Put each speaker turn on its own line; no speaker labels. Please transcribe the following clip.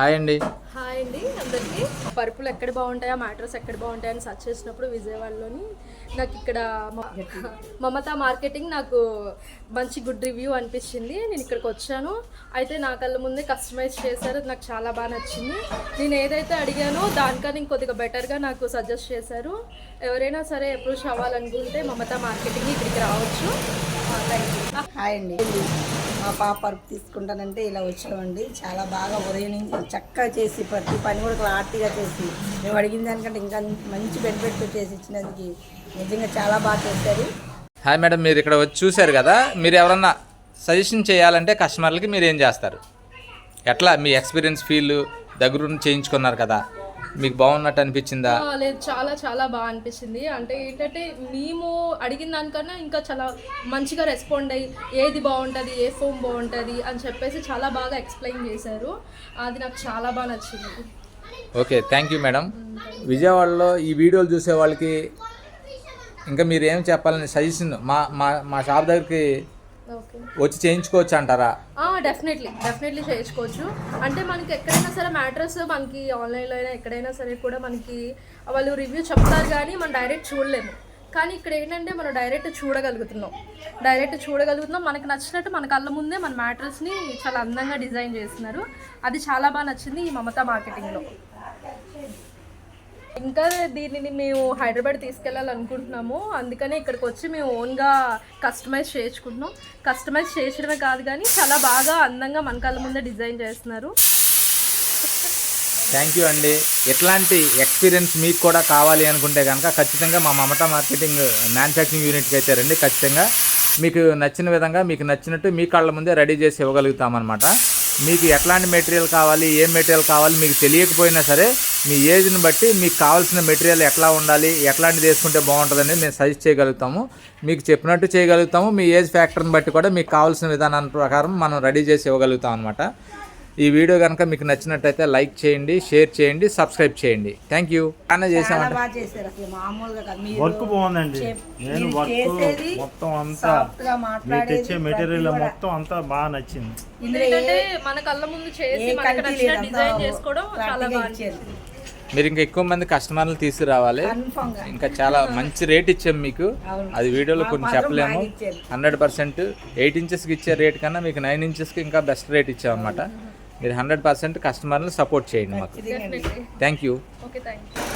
Hi అండి.
Hi అండి అందరికీ. పరుపులు ఎక్కడ బాగుంటాయా మ్యాట్రస్ ఎక్కడ బాగుంటాయని సర్చ్ చేసినప్పుడు విజయవాడలోని నాకు ఇక్కడ మ- మమతా మార్కెటింగ్ నాకు మంచి గుడ్ రివ్యూ అనిపించింది. నేను ఇక్కడికి వచ్చాను. అయితే నా కళ్ళ ముందే కస్టమైజ్ చేశారు. నాకు చాలా బాగా నచ్చింది. నేను ఏదైతే అడిగానో దానికన్నా ఇంకొద్దిగా బెటర్గా నాకు సజెస్ట్ చేశారు. ఎవరైనా సరే అప్రోచ్ అవ్వాలనుకుంటే మమతా మార్కెటింగ్ ఇక్కడికి రావచ్చు.
హాయ్ అండి. మా పాప పరుపు తీసుకుంటానంటే ఇలా వచ్చామండి. చాలా బాగా ఉదయం నుంచి చక్కగా చేసి ప్రతి పని కూడా క్లారిటీగా చేసి మేము అడిగిన దానికంటే ఇంకా మంచి బెనిఫిట్ చేసి ఇచ్చినందుకు నిజంగా చాలా బాగా చేశారు.
హాయ్ మేడం మీరు ఇక్కడ వచ్చి చూశారు కదా? మీరు ఎవరన్నా సజెషన్ చేయాలంటే కస్టమర్లకి మీరు ఏం చేస్తారు? ఎట్లా? మీ ఎక్స్పీరియన్స్ ఫీల్ దగ్గర చేయించుకున్నారు కదా? మీకు బాగున్నట్టు అనిపించిందా?
లేదు చాలా చాలా బాగా అనిపించింది. అంటే ఏంటంటే మేము అడిగిన దానికన్నా ఇంకా చాలా మంచిగా రెస్పాండ్ అయ్యి ఏది బాగుంటుంది ఏ ఫోమ్ బాగుంటుంది అని చెప్పేసి చాలా బాగా ఎక్స్ప్లెయిన్ చేశారు. అది నాకు చాలా బాగా నచ్చింది.
ఓకే థ్యాంక్ యూ మేడం విజయవాడలో ఈ వీడియోలు చూసే వాళ్ళకి ఇంకా మీరు ఏం చెప్పాలని సజెషన్ మా మా మా షాప్ దగ్గరికి వచ్చి చేయించుకోవచ్చు అంటారా?
డెఫినెట్లీ డెఫినెట్లీ చేయించుకోవచ్చు. అంటే మనకి ఎక్కడైనా సరే మ్యాట్రస్ మనకి ఆన్లైన్లో అయినా ఎక్కడైనా సరే కూడా మనకి వాళ్ళు రివ్యూ చెప్తారు కానీ మనం డైరెక్ట్ చూడలేము. కానీ ఇక్కడ ఏంటంటే మనం డైరెక్ట్ చూడగలుగుతున్నాం. డైరెక్ట్ చూడగలుగుతున్నాం. మనకి నచ్చినట్టు మన కళ్ళ ముందే మన మ్యాట్రస్ని చాలా అందంగా డిజైన్ చేస్తున్నారు. అది చాలా బాగా నచ్చింది ఈ మమతా మార్కెటింగ్లో ఇంకా దీనిని మేము హైదరాబాద్ తీసుకెళ్ళాలనుకుంటున్నాము. అందుకనే ఇక్కడికి వచ్చి మేము ఓన్గా కస్టమైజ్ చేయించుకుంటున్నాం. కస్టమైజ్ చేసడమే కాదు కానీ చాలా బాగా అందంగా మన కళ్ళ ముందే డిజైన్ చేస్తున్నారు.
థ్యాంక్ యూ అండి. ఎట్లాంటి ఎక్స్పీరియన్స్ మీకు కూడా కావాలి అనుకుంటే కనుక ఖచ్చితంగా మా మమతా మార్కెటింగ్ మ్యానుఫ్యాక్చరింగ్ యూనిట్కి అయితే రండి. ఖచ్చితంగా మీకు నచ్చిన విధంగా మీకు నచ్చినట్టు మీ కళ్ళ ముందే రెడీ చేసి ఇవ్వగలుగుతామన్నమాట. మీకు ఎట్లాంటి మెటీరియల్ కావాలి ఏం మెటీరియల్ కావాలి మీకు తెలియకపోయినా సరే మీ ఏజ్ని బట్టి మీకు కావాల్సిన మెటీరియల్ ఎట్లా ఉండాలి ఎట్లాంటిది వేసుకుంటే బాగుంటుందని మేము సజెస్ట్ చేయగలుగుతాము. మీకు చెప్పినట్టు చేయగలుగుతాము. మీ ఏజ్ ఫ్యాక్టర్ని బట్టి కూడా మీకు కావాల్సిన విధానాన్ని ప్రకారం మనం రెడీ చేసి ఇవ్వగలుగుతాం అనమాట ఈ వీడియో కనుక మీకు నచ్చినట్టయితే లైక్ చేయండి షేర్ చేయండి సబ్స్క్రైబ్ చేయండి. థ్యాంక్ యూ అన్న
చాలా
చేసామంట
బాగా చేశారు అసలు మామూలుగా కాదు. మీరు
వర్క్ బాగుందండి.
చెప్-
నేను
మీరు
వర్క్
చేసేది
మొత్తం అంతా
soft గా
మీరు
మాట్లాడేది
తెచ్చే మెటీరియల్
ప్రతి కూడా.
మొత్తం అంతా బాగా నచ్చింది.
ఇందులో ఏ-
మన కళ్ళ ముందు చేసి
ఏ
మనకి
కల్తీ
నచ్చిన
లేదంతా
డిజైన్ చేసుకోవడం చాలా
ప్రాక్టికల్గా
బాగా
ఇచ్చారు.
అనిపించింది
మీరు ఇంకా ఎక్కువ మంది కస్టమర్లు తీసుకురావాలి.
Confirm గా.
ఇంకా చాలా మంచి రేట్ ఇచ్చాం మీకు.
అవును.
అది వీడియోలో
మాకు
కొన్ని
మాత్రం
చెప్పలేము.
బాగా ఇచ్చారు.
హండ్రెడ్ పర్సెంట్ ఎయిట్ ఇంచెస్కి ఇచ్చే రేట్ కన్నా మీకు నైన్ ఇంచెస్కి ఇంకా బెస్ట్ రేట్ ఇచ్చాం అనమాట మీరు హండ్రెడ్ పర్సెంట్ కస్టమర్ని సపోర్ట్ చేయండి మాకు. Thank you
okay thank you